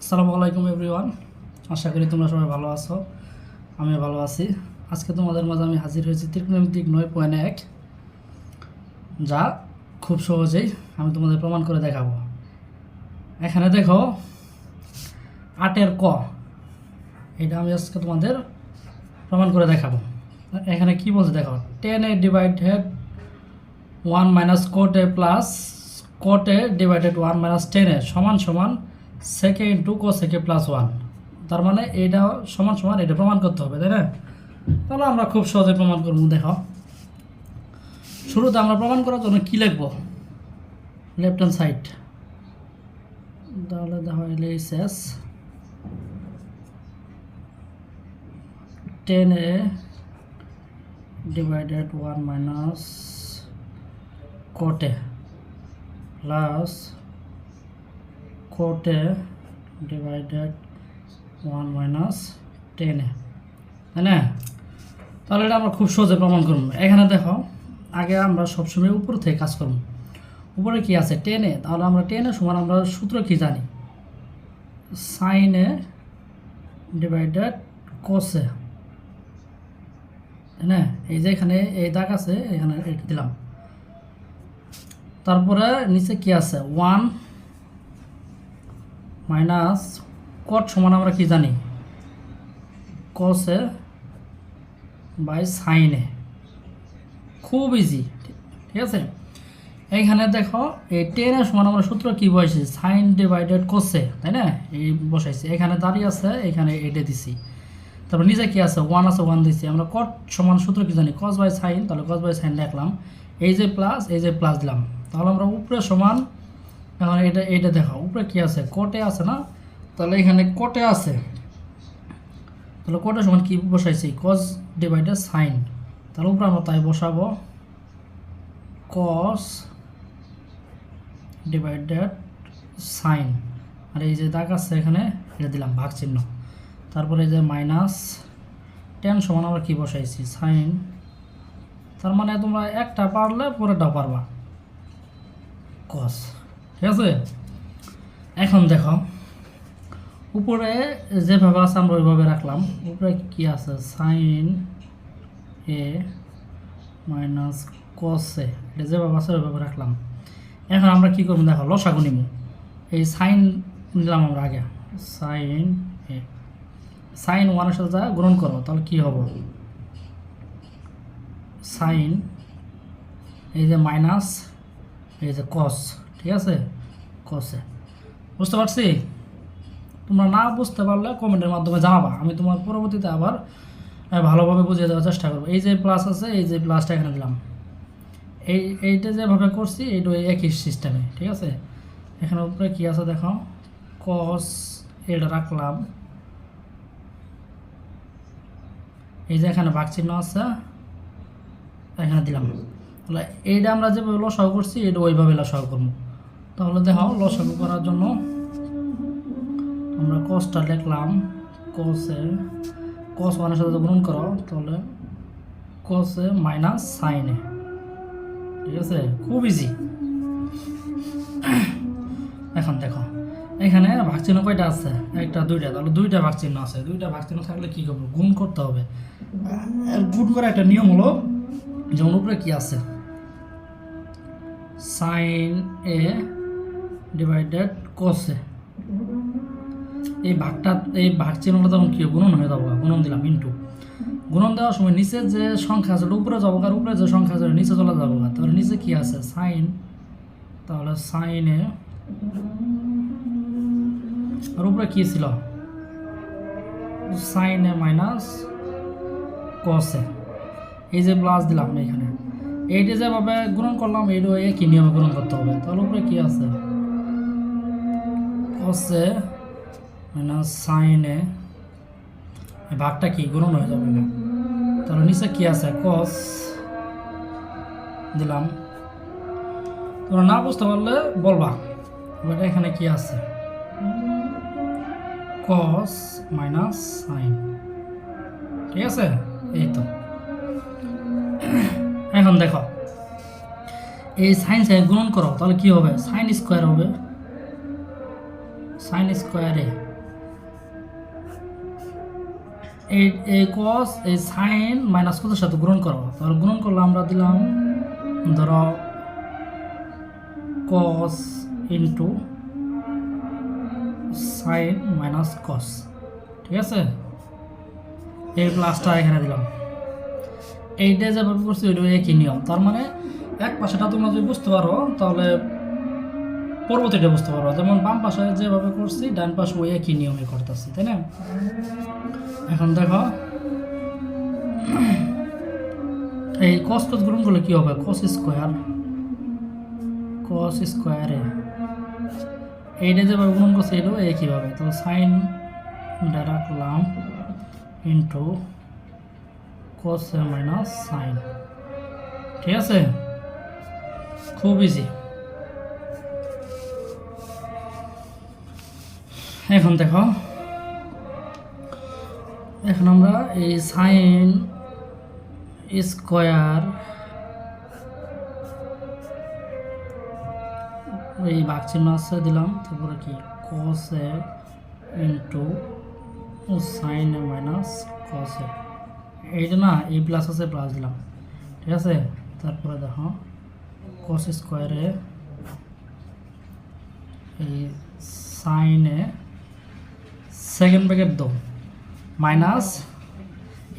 আসসালামু আলাইকুম এভরিওয়ান। আশা করি তোমরা সবাই ভালো আছো। আমি ভালো আছি। আজকে তোমাদের মাঝে আমি হাজির হয়েছি ত্রিকোণমিতিক নয় পয়েন্ট এক, যা খুব সহজেই আমি তোমাদের প্রমাণ করে দেখাবো। এখানে দেখো, আটের ক, এটা আমি আজকে তোমাদের প্রমাণ করে দেখাবো। এখানে কি বলছে দেখো tan A divided one minus cot A plus cot A divided one minus tan A সমান সমান সেকে ইন্টু কো সেকে প্লাস ওয়ান তার মানে এইটা সমান সমান এটা প্রমাণ করতে হবে, তাই না? তাহলে আমরা খুব সহজে প্রমাণ করব দেখো শুরুতে আমরা প্রমাণ করার জন্য কী লিখব? লেফট হ্যান্ড সাইড তাহলে দেখো এলে শেষ। Tan A divided one minus cot A plus cot A divided one minus tan A তাই না? তাহলে এটা আমরা খুব সহজে প্রমাণ করব। এখানে দেখো, আগে আমরা সবসময় উপর থেকে কাজ করব। উপরে কি আছে? টেনে তাহলে আমরা টেনে সমান আমরা সূত্র কি জানি? সাইনে ডিভাইডেড কোসে তাই না? এই যে এখানে এই দাগ আছে, এখানে এটা দিলাম। তারপরে নিচে কি আছে? ওয়ান মাইনাস কট সমান আমরা কি জানি? কসে বাই সাইনে খুব ইজি ঠিক আছে? এইখানে দেখো, এই টেনের সমান আমরা সূত্র কি বসেছি সাইন ডিভাইডেড কোসে তাই না? এই বসাইছি। এখানে দাঁড়িয়ে আছে, এখানে এটা দিছি। তারপর নিচে কি আছে? ওয়ান আছে ওয়ান দিছি। আমরা কট সমান সূত্র কি জানি? কস বাই সাইন তাহলে কস বাই সাইন লিখলাম। এই যে প্লাস এই যে প্লাস দিলাম। তাহলে আমরা উপরে সমান এখন এটা এইটা দেখো উপরে কি আছে? কোটে আছে না? তাহলে এখানে কোটে আছে। তাহলে কোটে সমান কি বসাইছি? কস ডিভাইডেড সাইন তাহলে উপরে আমরা তাই বসাবো। কস ডিভাইডেড সাইন আর এই যে দাগ আছে এখানে, এটা দিলাম ভাগ চিহ্ন তারপরে এই যে মাইনাস টেন সমান আমরা কি বসাইছি? সাইন তার মানে তোমরা একটা পারলে পরেটা পারবা। কস ঠিক আছে? এখন দেখো, উপরে যেভাবে আছে আমরা ওইভাবে রাখলাম। উপরে কি আছে? সাইন এ মাইনাস কসে এটা যেভাবে আছে ওইভাবে রাখলাম। এখন আমরা কি করব? দেখো, লসাগু নিব। এই সাইন নিলাম আমরা আগে। সাইন এ সাইন ওয়ানের সাথে যা গ্রহণ করো, তাহলে কি হবে? সাইন এই যে মাইনাস এই যে কস ঠিক আছে? কসে। বুঝতে পারছি? তোমরা না বুঝতে পারলে কমেন্টের মাধ্যমে জানাবা। আমি তোমার পরবর্তীতে আবার ভালোভাবে বুঝিয়ে দেওয়ার চেষ্টা করব। এই যে প্লাস আছে, এই যে প্লাসটা এখানে দিলাম। এই, এইটা যেভাবে করছি এইটা একই সিস্টেমে ঠিক আছে? এখানে উপরে কী আছে দেখো? কস এটা রাখলাম। এই যে এখানে ভাগ চিহ্ন আছে, এখানে দিলাম। তাহলে এইটা আমরা যেভাবে লসাগু করছি এটা ওইভাবে লসাগু করব। তাহলে দেখো, লসাগু করার জন্য আমরা কসটা লিখলাম কসে কস ওয়ানের সাথে গ্রহণ করো, তাহলে কসে মাইনাস সাইনে ঠিক আছে? খুব ইজি এখন দেখো, এখানে চিহ্ন কয়টা আছে? একটা, দুইটা। তাহলে দুইটা চিহ্ন আছে। দুইটা চিহ্ন থাকলে কি করব? গুণ করতে হবে। গুণ করার একটা নিয়ম হলো, যেমন উপরে কী আছে? সাইন এ ডিভাইডেড কোসে এই ভাগটা, এই ভাগ চিহ্নটা তখন কি গুণন হয়ে যাব গুণন দিলাম ইন্টু গুণন দেওয়ার সময় নিচে যে সংখ্যা আছে ওটা উপরে যাব আর উপরে যে সংখ্যা আছে নিচে চলে যাব তাহলে নিচে কি আছে? সাইন তাহলে সাইনে আর উপরে কি ছিল? সাইনে মাইনাস কসে এই যে প্লাস দিলাম এখানে। এইটা যেভাবে গুণন করলাম, এইটা একই নিয়মে গুণন করতে হবে। তাহলে উপরে কি আছে? কসে মাইনাস সাইনে ভাগটা কি? গুণন হয়ে যাবে না। তাহলে নিচে কি আছে? কস দিলাম। তোমরা না বুঝতে পারলে বলবা এখানে কি আছে? কস মাইনাস সাইন ঠিক আছে? এই তো। এখন দেখো, এই সাইন সাইন গুণন করো, তাহলে কি হবে? সাইন স্কোয়ার হবে। সাইন স্কোয়ারে এই এই কস এই সাইন মাইনাস কসের সাথে গ্রহণ করো? তাহলে গ্রহণ করলে আমরা দিলাম, ধরো cos into sine minus cos ঠিক আছে? এই প্লাসটা এখানে দিলাম। এইটা যেভাবে করছি ওইটা একই নিয়ম। তার মানে এক পাশেটা তোমরা যদি বুঝতে পারো, তাহলে পরবর্তীটা বুঝতে পারো যেমন বাম পাশে যেভাবে করছি, ডান পাশ ওই একই নিয়মে করতেছি, তাই না? এখন দেখো, এই কস কস গ্রহণ করলে কি হবে? কস স্কোয়ার কস স্কোয়ারে এইটা যেভাবে গুণন করছে, এটাও একইভাবে। তো সাইন রাখলাম ইন্টু কস মাইনাস সাইন ঠিক আছে? খুব ইজি এখন দেখো। এখন আমরা এই সাইন স্কোয়ার এই বাঘ চিহ্ন আছে দিলাম। তারপরে কি? কসে ইন্টু সাইন মাইনাস কসে এইটা না এই প্লাস আছে প্লাস দিলাম। ঠিক আছে? তারপরে দেখো কস স্কোয়ারে এই সাইনে সেকেন্ড ব্র্যাকেট দাও মাইনাস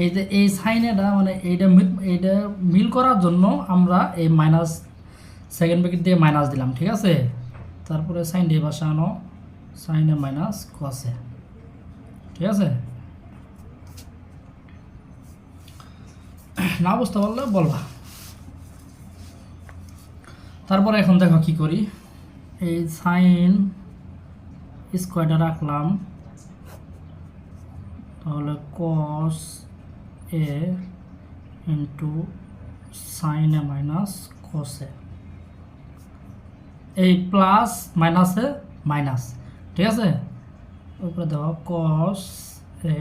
এই যে এই সাইনেটা মানে এইটা এইটা মিল করার জন্য আমরা এই মাইনাস সেকেন্ড ব্র্যাকেট দিয়ে মাইনাস দিলাম, ঠিক আছে? তারপরে সাইন দিয়ে বাসা আনো সাইনে মাইনাস কসে ঠিক আছে? না বুঝতে পারলে বলবা। তারপরে এখন দেখো কি করি। এই সাইন স্কোয়ারটা রাখলাম। তাহলে cos A into sine A minus cos A এই প্লাস মাইনাসে মাইনাস ঠিক আছে? উপরে দেখো কস এ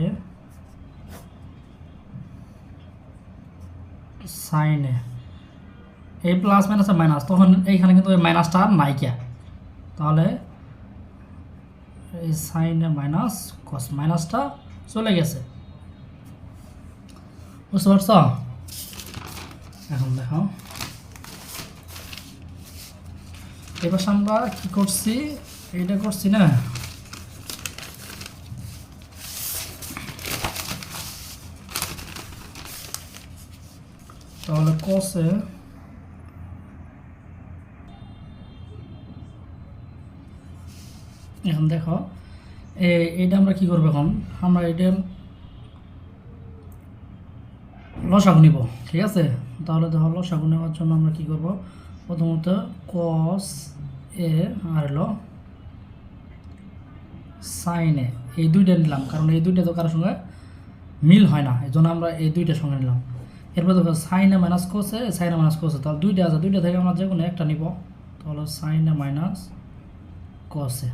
সাইন এ এই প্লাস মাইনাসে মাইনাস তখন এইখানে কিন্তু ওই মাইনাসটা নাইকিয়া তাহলে এই সাইনে মাইনাস কস মাইনাসটা চলে গেছে। বুঝতে পারছ? এখন দেখো। এবার আমরা কি করছি? এইটা করছি না? তাহলে কসে এখন দেখো। এ- এইটা আমরা কি করব এখন? আমরা এটা লসাগু নিব, ঠিক আছে? তাহলে দেখো লসাগু নেওয়ার জন্য আমরা কি করব? প্রথমত কস এ আর হলো সাইনে এই দুইটা নিলাম, কারণ এই দুইটা তো কারোর সঙ্গে মিল হয় না, এই জন্য আমরা এই দুইটার সঙ্গে নিলাম। এরপর দেখো সাইনে মাইনাস কোসে সাইনে মাইনাস কোসে তাহলে দুইটা আছে, দুইটা থেকে আমরা যে কোনো একটা নিব। তাহলে সাইনে মাইনাস কসে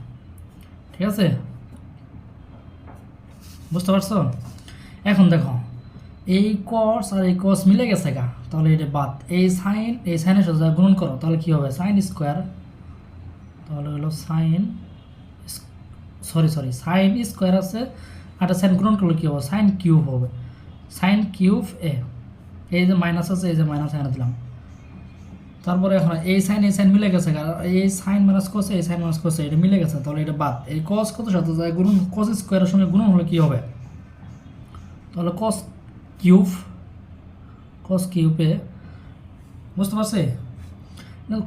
ঠিক আছে? বুঝতে পারছ? এখন দেখো, এই কস আর এই কস মিলে গেছে গা। তাহলে এটা বাদ। এই সাইন এই সাইনের সাথে গুণন করো, তাহলে কি হবে? সাইন স্কোয়ার তাহলে হলো sine sorry sorry sine square আছে। আর সাইন গুণন করলে কী হবে? সাইন কিউব হবে। সাইন কিউব এ এই যে মাইনাস আছে, এই যে মাইনাস এখানে দিলাম। তারপরে এখন এই সাইন এই সাইন মিলে গেছে এই সাইন মাইনাস কোসে এই সাইন মাইনাস কোসে এটা মিলে গেছে। তাহলে এটা বাদ। এই কস কত সাথে যায়? গুণন কস স্কোয়ারের সঙ্গে গুণন হলে কী হবে? তাহলে কস কিউব কস কিউবে বুঝতে পারছে?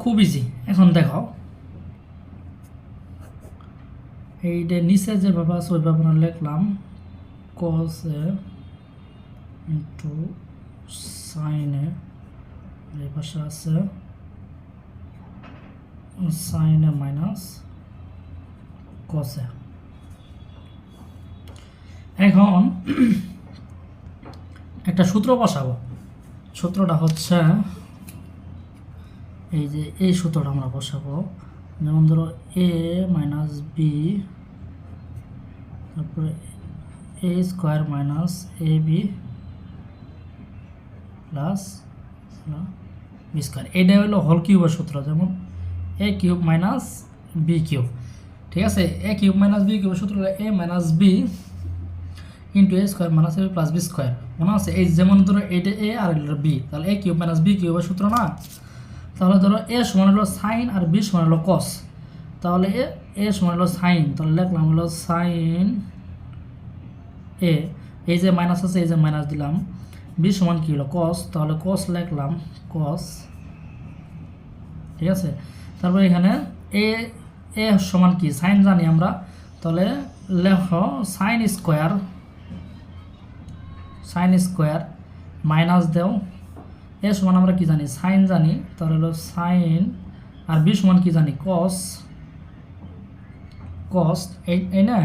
খুব ইজি এখন দেখো এইটা নিচে যে ব্যাপার আছে, ওই আমরা লিখলাম কস এ ইন্টু সাইনে এই পাশে আছে সাইনে মাইনাস কসে এখন একটা সূত্র বসাবো। সূত্রটা হচ্ছে এই যে এই সূত্রটা আমরা বসাবো। যেমন ধরো এ মাইনাস বি তারপরে A square minus A B plus B square এটা হলো হল কিউবের সূত্র, যেমন A cube minus B cube ঠিক আছে? এ কিউব মাইনাস বি কিউবের সূত্র A minus B into A square minus A plus B square মনে আছে? এই যেমন ধরো এইটা এ আর এটা বি তাহলে এ কিউব মাইনাস বি কিউবের সূত্র না? তাহলে ধরো এ সমান হলো সাইন আর বি সমান হলো কস তাহলে এ এ সমান হলো সাইন তাহলে লিখলাম হলো সাইন এ এই যে মাইনাস আছে, এই যে মাইনাস দিলাম। বি সমান কী হলো? কস তাহলে কস লিখলাম কস ঠিক আছে? তারপর এখানে এ এ সমান কি? সাইন জানি আমরা। তাহলে লেখ sine square sine square minus দেও। এ সমান আমরা কি জানি? সাইন জানি। তাহলে হলো সাইন, আর বি সমান কি জানি? কস কস, এই না?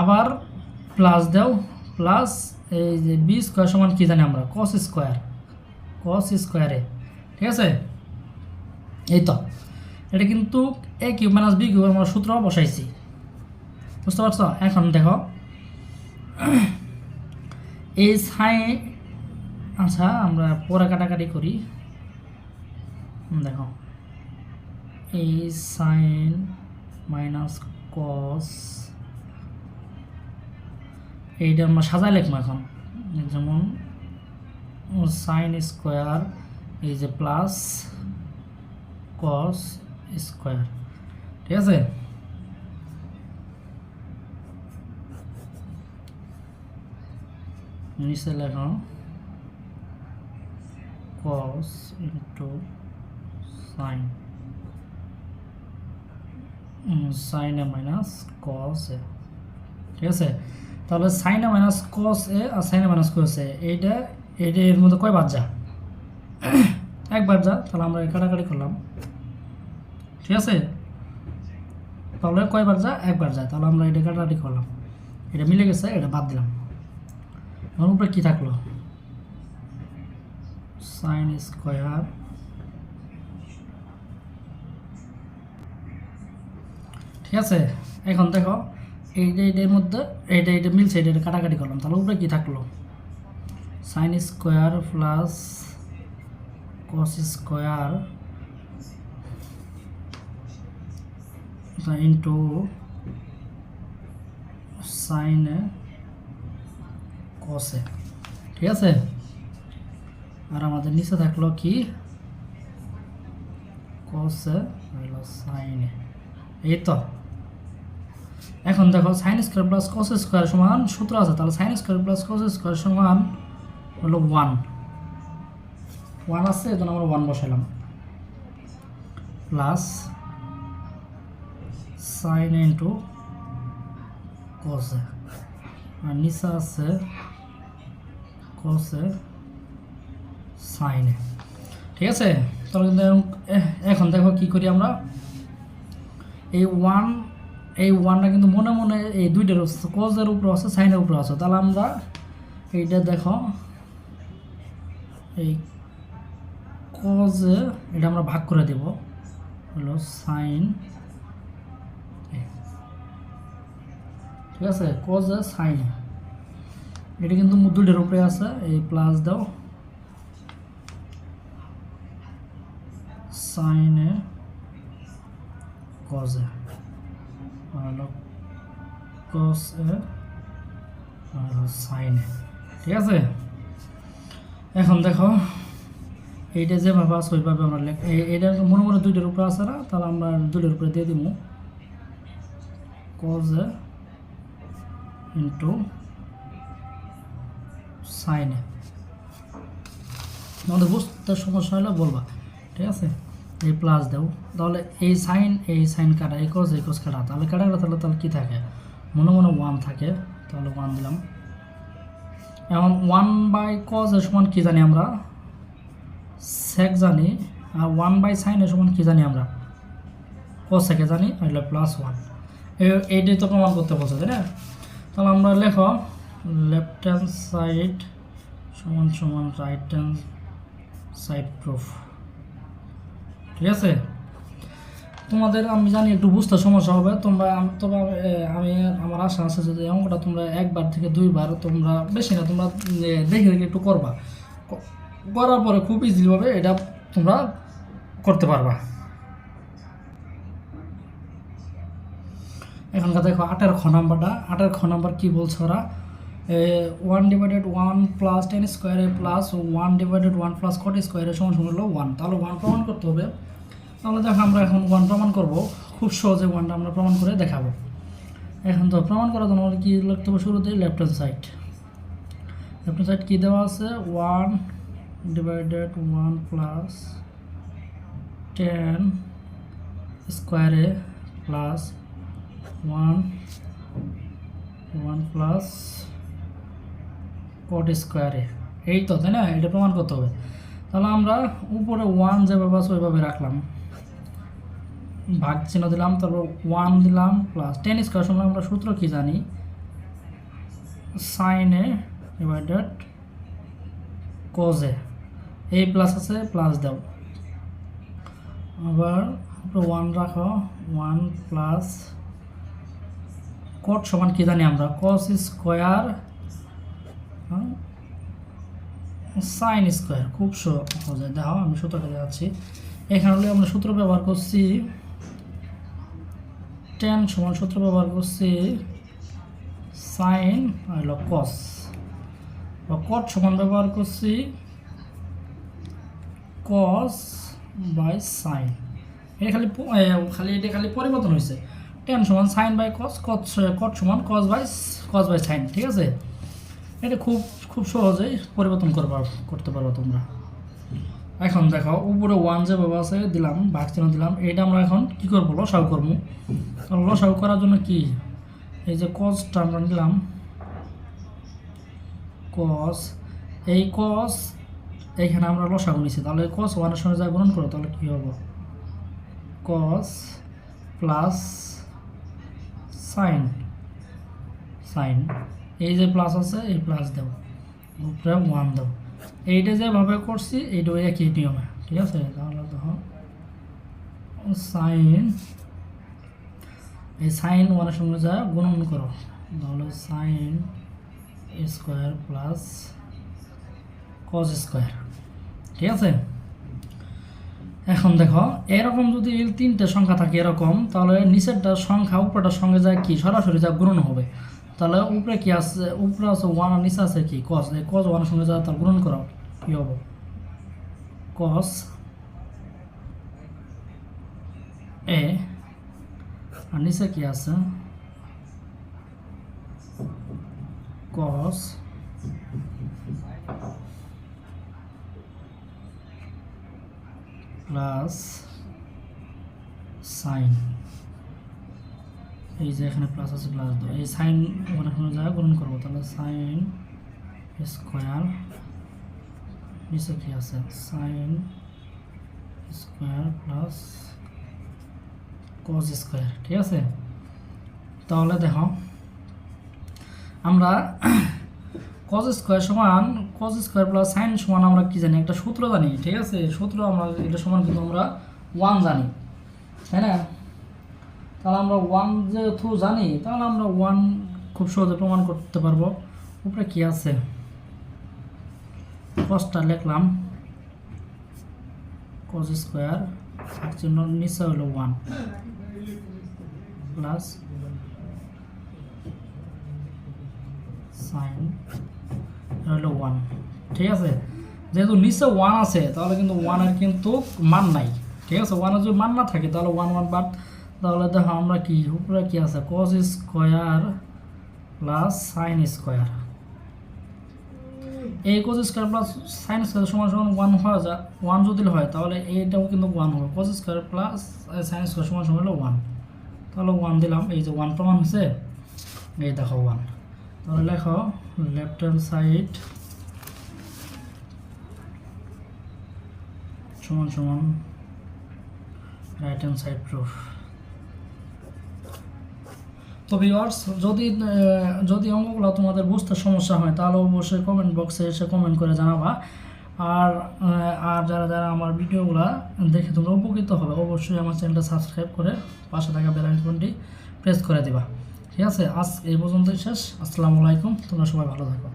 আবার প্লাস দেও, প্লাস এই যে বি স্কোয়ার সমান কি জানি আমরা? কস স্কোয়ার, কস স্কোয়ারে ঠিক আছে? এই তো। এটা কিন্তু A cube minus B cube আমরা সূত্র বসাইছি। বুঝতে পারছ? এখন দেখো। এই সাই আচ্ছা আমরা পরে কাটাকাটি করি। দেখো। এই সাইন মাইনাস কস, এইটা আমরা সাজাই লিখব এখন। যেমন সাইন স্কোয়ার, এই যে প্লাস কস স্কোয়ার, ঠিক আছে? নিচে লেখো cos into sine sine A minus cos A, ঠিক আছে? তাহলে sine A minus cos A R sine A minus cos A, এইটা এইটা এর মধ্যে কয়বার যা? একবার যা, তাহলে আমরা কাটাকাটি করলাম। ঠিক আছে? তাহলে কয়বার যা? একবার যায় তাহলে আমরা এটা কাটাকাটি করলাম। এটা মিলে গেছে, এটা বাদ দিলাম। এখন উপরে কী থাকল? সাইন স্কোয়ার ঠিক আছে? এখন দেখো এইটা এইটার মধ্যে এইটা এইটা মিলছে এটা কাটাকাটি করলাম। তাহলে উপরে কী থাকল? Sine square plus cos square into সাইনে কসে ঠিক আছে? আর আমাদের নিচে থাকল কি? কসে হলো সাইনে এই তো। এখন দেখো sine square plus cos square সমান সূত্র আছে। তাহলে sine square plus cos square সমান হলো ওয়ান ওয়ান আছে, এজন্য আমরা ওয়ান বসাইলাম প্লাস সাইন ইন্টু কসে। আর নিচে আছে কসে সাইনে। ঠিক আছে? তাহলে কিন্তু এখন দেখো কি করি আমরা। এই ওয়ান এই ওয়ানটা কিন্তু মনে মনে এই দুইটার কজের উপরে আছে, সাইনের উপরে আছে। তাহলে আমরা এইটা দেখো। এই কজে এটা আমরা ভাগ করে দেব। হলো সাইন ঠিক আছে কজে সাইন এটা কিন্তু দুইটার উপরে আছে, এই প্লাস দাও। সাইনে কজে হলো কস এ, আর সাইনে ঠিক আছে? এখন দেখো, এইটা যেভাবে আছে, ওইভাবে আমরা এইটা মনে মনে দুইটার উপরে আছে না? তাহলে আমরা দুইটার উপরে দিয়ে দিব কজ ইন্টু সাইনে আমাদের বুঝতে সমস্যা হলে বলবা, ঠিক আছে? এই প্লাস দাও। তাহলে এই সাইন এই সাইন কাটা, এই কস এই কস কাটা। তাহলে কাটা কাটা তাহলে তাহলে কী থাকে? মনে মনে ওয়ান থাকে। তাহলে ওয়ান দিলাম। এখন ওয়ান বাই কস এর সমান কী জানি আমরা? সেক জানি। আর ওয়ান বাই সাইন এর সমান কী জানি আমরা? কসেকে জানি, আর প্লাস ওয়ান এইটাই তো প্রমাণ করতে বলছে, তাই না? তাহলে আমরা লেখো লেফট হ্যান্ড সাইড সমান সমান রাইট হ্যান্ড সাইড প্রুফ ঠিক আছে? তোমাদের আমি জানি একটু বুঝতে সমস্যা হবে, তোমরা তবে আমি- আমার আশা আছে যদি অঙ্কটা তোমরা একবার থেকে দুইবার তোমরা বেশি না, তোমরা দেখে দেখে একটু করবা। করার পরে খুব ইজিভাবে এটা তোমরা করতে পারবা। এখনকার দেখো, আটের খ নাম্বারটা। আটের খ নাম্বার কী বলছে ওরা? One divided one plus tan স্কোয়ারে plus one divided one plus cot স্কোয়ারে সমান সমান হলো ওয়ান তাহলে ওয়ান প্রমাণ করতে হবে। তাহলে দেখো আমরা এখন ওয়ান প্রমাণ করব। খুব সহজে ওয়ানটা আমরা প্রমাণ করে দেখাবো। এখন তো প্রমাণ করার জন্য আমাদের কী লিখতে হবে শুরুতে? Left hand side left hand side কী দেওয়া আছে? One divided one plus tan স্কোয়ারে plus one one plus cot স্কোয়ারে এই তো, তাই না? এটা প্রমাণ করতে হবে। তাহলে আমরা উপরে ওয়ান যেভাবে আছে, ওইভাবে রাখলাম। ভাগ চিহ্ন দিলাম, তারপর ওয়ান দিলাম প্লাস টেন স্কোয়ার সময় আমরা সূত্র কি জানি? সাইনে ডিভাইডেড কজে এই প্লাস আছে প্লাস দাও। আবার ওয়ান রাখো ওয়ান প্লাস কট সমান কি জানি আমরা? কস স্কোয়ার সাইন স্কোয়ার খুব সহজে। দেখো, আমি সূত্রটা দেখাচ্ছি। এখানে হলে আমরা সূত্র ব্যবহার করছি টেন সমান সূত্র ব্যবহার করছি সাইন হলো কস বা কট সমান ব্যবহার করছি কস বাই সাইন এটা খালি খালি, এটা খালি পরিবর্তন হয়েছে। টেন সমান sign by cos cot cot সমান cos by cos by sine, ঠিক আছে? এটা খুব খুব সহজেই পরিবর্তন করবা, করতে পারো তোমরা। এখন দেখো, উপরে ওয়ান যেভাবে আছে, দিলাম, ভাগ চিহ্ন দিলাম এটা আমরা এখন কি করব? লসাগু করব। তো লসাগু করার জন্য কি? এই যে কসটা আমরা নিলাম কস এই কস এইখানে আমরা লসাগু নিছি। তাহলে কস ওয়ানের সঙ্গে যা গ্রহণ করো, তাহলে কী হবে? কস প্লাস সাইন সাইন, এই যে প্লাস আছে, এই প্লাস দেব। উপরে ওয়ান দেব। এইটা যেভাবে করছি এইটাও একই নিয়মে, ঠিক আছে? তাহলে দেখো সাইন, এই সাইন ওয়ানের সঙ্গে যা গুণন করো, তাহলে sine square plus cos square, ঠিক আছে? এখন দেখো, এরকম যদি তিনটে সংখ্যা থাকে এরকম, তাহলে নিচেরটা সংখ্যা উপরেটার সঙ্গে যায় কি? সরাসরি যা গুণন হবে। তাহলে উপরে কি আছে? উপরে আছে ওয়ান আর নিচে আছে কি? কস এই কস ওয়ানের সঙ্গে যা তার গুণন করো, কি হবে? কস এ আর নিচে কি আছে? কস প্লাস সাইন এই যে এখানে প্লাস আছে প্লাস দাও এই সাইন ওখানে কোনো জায়গায় গ্রহণ করব। তাহলে সাইন স্কোয়ার নিচে কি আছে? Sine square plus cos square ঠিক আছে? তাহলে দেখো, আমরা কজ স্কোয়ার সমান কজ স্কোয়ার প্লাস সাইন সমান আমরা কি জানি? একটা সূত্র জানি, ঠিক আছে? সূত্র আমরা, এটা সমান কিন্তু আমরা ওয়ান জানি, তাই না? তাহলে আমরা ওয়ান যেহেতু জানি, তাহলে আমরা ওয়ান খুব সহজে প্রমাণ করতে পারব। উপরে কি আছে? কসটা লিখলাম। কজ স্কোয়ার চিহ্ন নিচে হলো ওয়ান প্লাস সাইন হলো ওয়ান ঠিক আছে? যেহেতু নিচে ওয়ান আছে, তাহলে কিন্তু ওয়ানের কিন্তু মান নাই, ঠিক আছে? ওয়ানের যদি মান না থাকে, তাহলে ওয়ান ওয়ান বাদ তাহলে দেখো আমরা কি, উপরে কি আছে? Cos square plus sine square এই cos square plus sine square সমান সমান ওয়ান হওয়া যা ওয়ান যদি হয়, তাহলে এইটাও কিন্তু ওয়ান হবে। Cos square plus sine square সমান সমান হলো ওয়ান তাহলে ওয়ান দিলাম, এই যে ওয়ান প্রমাণ হয়েছে, এই দেখো ওয়ান তাহলে লেখো লেফট হ্যান্ড সাইড। সমান সমান। Right hand side proof. তো ভিউয়ার্স যদি যদি অঙ্কগুলো তোমাদের বুঝতে সমস্যা হয়, তাহলে অবশ্যই কমেন্ট বক্সে এসে কমেন্ট করে জানাবা। আর আর যারা যারা আমার ভিডিওগুলো দেখে তোমরা উপকৃত হবে, অবশ্যই আমার চ্যানেলটা সাবস্ক্রাইব করে পাশে থাকা বেল আইকনটি প্রেস করে দিবা। ঠিক আছে আজ এই পর্যন্তই শেষ। আসসালামু আলাইকুম তোমরা সবাই ভালো থাকো।